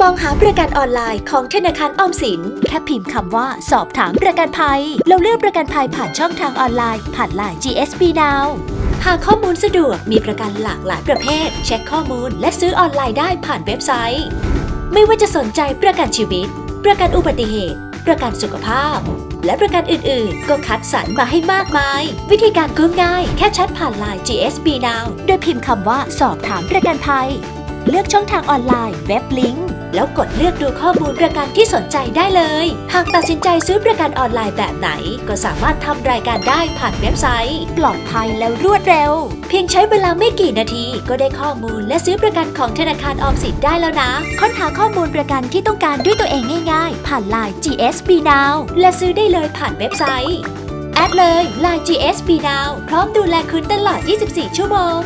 มองหาประกันออนไลน์ของธนาคารออมสิน แค่พิมพ์คำว่าสอบถามประกันภัย เราเลือกประกันภัยผ่านช่องทางออนไลน์ ผ่านไลน์ GSB Now หากข้อมูลสะดวกมีประกันหลากหลายประเภท เช็คข้อมูลและซื้อออนไลน์ได้ผ่านเว็บไซต์ ไม่ว่าจะสนใจประกันชีวิต ประกันอุบัติเหตุ ประกันสุขภาพ และประกันอื่นๆ ก็คัดสรรมาให้มากมาย วิธีการก็ง่าย แค่แชทผ่านไลน์ GSB Now โดยพิมพ์คำว่าสอบถามประกันภัย เลือกช่องทางออนไลน์เว็บลิงก์แล้วกดเลือกดูข้อมูลประกันที่สนใจได้เลย หากตัดสินใจซื้อประกันออนไลน์แบบไหน ก็สามารถทำรายการได้ผ่านเว็บไซต์ ปลอดภัยแล้วรวดเร็ว เพียงใช้เวลาไม่กี่นาที ก็ได้ข้อมูลและซื้อประกันของธนาคารออมสินได้แล้วนะ ค้นหาข้อมูลประกันที่ต้องการด้วยตัวเองง่ายๆ ผ่านไลน์ GSB Now และซื้อได้เลยผ่านเว็บไซต์แอดเลย Line GSB Now พร้อมดูแลคุณตลอด 24 ชั่วโมง